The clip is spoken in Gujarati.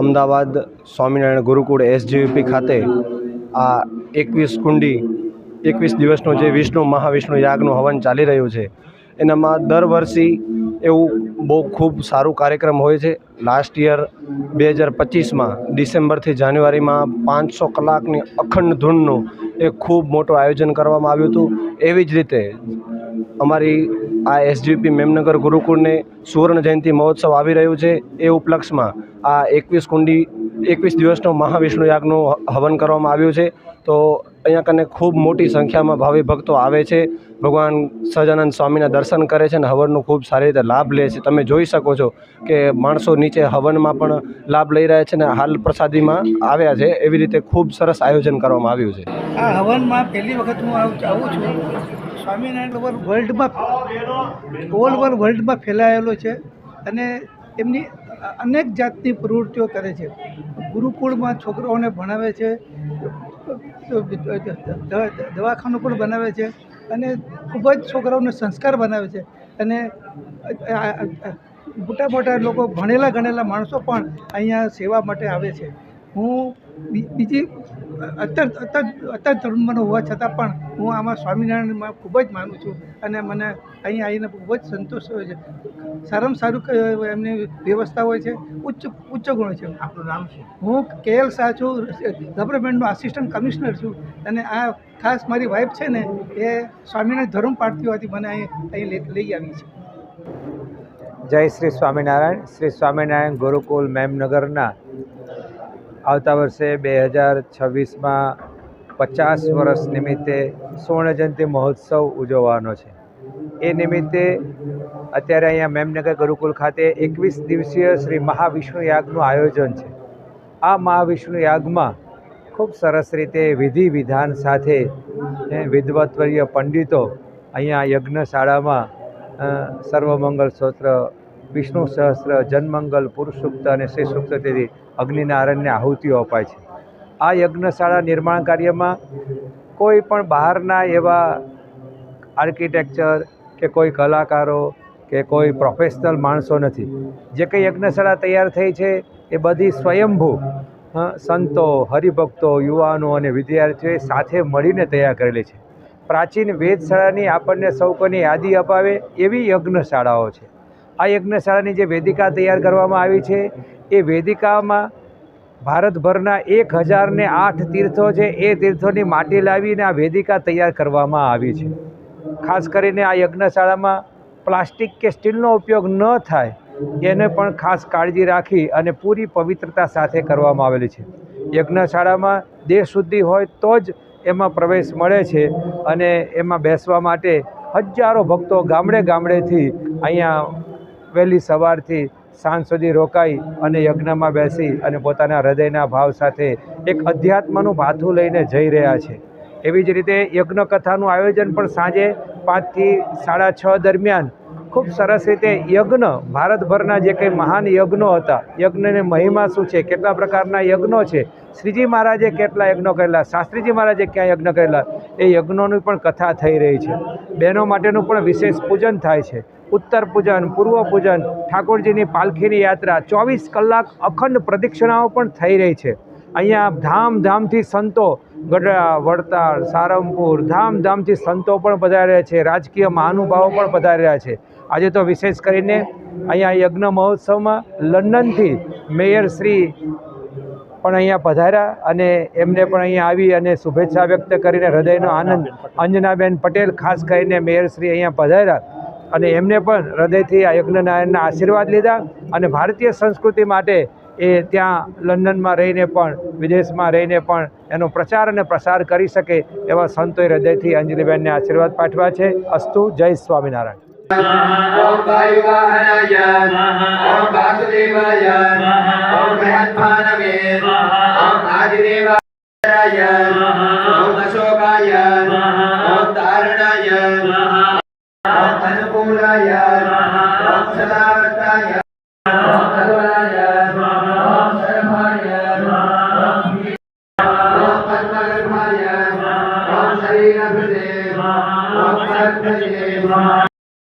અમદાવાદ સ્વામિનારાયણ ગુરુકુળ એસજીવીપી ખાતે આ એકવીસ કુંડી, એકવીસ દિવસનો જે વિષ્ણુ, મહાવિષ્ણુ યાગનું હવન ચાલી રહ્યું છે. એનામાં દર વર્ષે એવું બહુ ખૂબ સારું કાર્યક્રમ હોય છે. લાસ્ટ યર બે હજાર પચીસમાં, ડિસેમ્બરથી જાન્યુઆરીમાં પાંચસો કલાકની અખંડ ધૂનનું એક ખૂબ મોટું આયોજન કરવામાં આવ્યું હતું. એવી જ રીતે અમારી આ એસજીપી મેમનગર ગુરુકુળને સુવર્ણ જયંતિ મહોત્સવ આવી રહ્યું છે. એ ઉપલક્ષમાં આ એકવીસ કુંડી, એકવીસ દિવસનો મહાવિષ્ણુ યાગનું હવન કરવામાં આવ્યું છે. તો અહીંયા કને ખૂબ મોટી સંખ્યામાં ભાવિ ભક્તો આવે છે. ભગવાન સહજાનંદ સ્વામીના દર્શન કરે છે અને હવનનો ખૂબ સારી રીતે લાભ લે છે. તમે જોઈ શકો છો કે માણસો નીચે હવનમાં પણ લાભ લઈ રહ્યા છે અને હાલ પ્રસાદીમાં આવ્યા છે. એવી રીતે ખૂબ સરસ આયોજન કરવામાં આવ્યું છે. આ હવનમાં પહેલી વખત હું આવું છું. સ્વામિનારાયણ વર્લ્ડમાં ઓલ ઓવર વર્લ્ડમાં ફેલાયેલો છે અને એમની અનેક જાતની પ્રવૃત્તિઓ કરે છે. ગુરુકુળમાં છોકરાઓને ભણાવે છે, દવાખાનું પણ બનાવે છે અને ખૂબ જ છોકરાઓને સંસ્કાર બનાવે છે અને મોટા મોટા લોકો ભણેલા ગણેલા માણસો પણ અહીંયા સેવા માટે આવે છે. હું બીજી અત્યાર અત્યાર અત્યાર ધર્મનો હોવા છતાં પણ હું આમાં સ્વામિનારાયણમાં ખૂબ જ માનું છું અને મને અહીં આવીને ખૂબ જ સંતોષ હોય છે. સારામાં સારું એમની વ્યવસ્થા હોય છે ઉચ્ચ ઉચ્ચ ગુણ છે. આપણું નામ છે હું કે એલ શાહ છું ગવર્મેન્ટનો આસિસ્ટન્ટ કમિશનર છું અને આ ખાસ મારી વાઈફ છે ને એ સ્વામિનારાયણ ધર્મ પાડતી હોવાથી મને અહીં અહીં લઈ લઈ આવી છે. જય શ્રી સ્વામિનારાયણ. શ્રી સ્વામિનારાયણ ગુરુકુલ મેમનગરના આવતા વર્ષે બે હજાર છવ્વીસમાં પચાસ વર્ષ નિમિત્તે સુવર્ણજયંતિ મહોત્સવ ઉજવવાનો છે. એ નિમિત્તે અત્યારે અહીંયા મેમનગર ગુરુકુલ ખાતે એકવીસ દિવસીય શ્રી મહાવિષ્ણુ યાગનું આયોજન છે. આ મહાવિષ્ણુ યાગમાં ખૂબ સરસ રીતે વિધિ વિધાન સાથે વિદ્વત્વર્ય પંડિતો અહીંયા યજ્ઞશાળામાં સર્વમંગલ સ્તોત્ર વિષ્ણુ સહસ્ત્ર, જનમંગલ પુરુષસૂક્ત અને શ્રી સુક્ત તેથી અગ્નિનારાયણને આહુતિઓ અપાય છે. આ યજ્ઞશાળા નિર્માણ કાર્યમાં કોઈ પણ બહારના એવા આર્કિટેક્ચર કે કોઈ કલાકારો કે કોઈ પ્રોફેશનલ માણસો નથી. જે કંઈ યજ્ઞશાળા તૈયાર થઈ છે એ બધી સ્વયંભૂ સંતો, હરિભક્તો, યુવાનો અને વિદ્યાર્થીઓએ સાથે મળીને તૈયાર કરેલી છે. પ્રાચીન વેદશાળાની આપણને સૌ કોઈને યાદી અપાવે એવી યજ્ઞશાળાઓ છે. આ યજ્ઞશાળાની જે વેદિકા તૈયાર કરવામાં આવી છે, એ વેદિકામાં ભારતભરના એક હજારને આઠ તીર્થો છે, એ તીર્થોની માટી લાવીને આ વેદિકા તૈયાર કરવામાં આવી છે. ખાસ કરીને આ યજ્ઞશાળામાં પ્લાસ્ટિક કે સ્ટીલનો ઉપયોગ ન થાય, એને પણ ખાસ કાળજી રાખી અને પૂરી પવિત્રતા સાથે કરવામાં આવેલી છે. યજ્ઞશાળામાં દેહ શુદ્ધિ હોય તો જ એમાં પ્રવેશ મળે છે અને એમાં બેસવા માટે હજારો ભક્તો ગામડે ગામડેથી અહીંયા વહેલી સવારથી સાંજ સુધી રોકાઈ અને યજ્ઞમાં બેસી અને પોતાના હૃદયના ભાવ સાથે એક અધ્યાત્મનું ભાથું લઈને જઈ રહ્યા છે. એવી જ રીતે યજ્ઞ કથાનું આયોજન પણ સાંજે પાંચથી સાડા છ દરમિયાન ખૂબ સરસ રીતે યજ્ઞ, ભારતભરના જે કંઈ મહાન યજ્ઞો હતા, યજ્ઞની મહિમા શું છે, કેટલા પ્રકારના યજ્ઞો છે, શ્રીજી મહારાજે કેટલા યજ્ઞો કરેલા, શાસ્ત્રીજી મહારાજે ક્યાં યજ્ઞ કરેલા, એ યજ્ઞોની પણ કથા થઈ રહી છે. બહેનો માટેનું પણ વિશેષ પૂજન થાય છે. ઉત્તર પૂજન, પૂર્વ પૂજન, ઠાકોરજીની પાલખીની યાત્રા, ચોવીસ કલાક અખંડ પ્રદક્ષિણાઓ પણ થઈ રહી છે. અહીંયા ધામધામથી સંતો ગઢડા વડતાલ સારંગપુર ધામધામથી સંતો પણ પધાર્યા છે, રાજકીય મહાનુભાવો પણ પધાર્યા છે. આજે તો વિશેષ કરીને અહીંયા યજ્ઞ મહોત્સવમાં લંડનથી મેયર શ્રી પણ અહીંયા પધાર્યા અને એમને પણ અહીંયા આવી અને શુભેચ્છા વ્યક્ત કરીને હૃદયનો આનંદ અંજનાબેન પટેલ, ખાસ કરીને મેયરશ્રી અહીંયા પધાર્યા અને એમને પણ હૃદયથી આ યજ્ઞનારાયણના આશીર્વાદ લીધા અને ભારતીય સંસ્કૃતિ માટે એ ત્યાં લંડનમાં રહીને પણ, વિદેશમાં રહીને પણ એનો પ્રચાર અને પ્રસાર કરી શકે એવા સંતોએ હૃદયથી અંજલિબેનને આશીર્વાદ પાઠવ્યા છે. અસ્તુ, જય સ્વામિનારાયણ. ઓમ વાયુવાહનાય ॐ वासुदेवाय ॐ बृहत्मानवे ॐ आदिदेवाय ॐ अशोकाय ॐ तारणाय ॐ અનુકૂલાય وقد فجيبا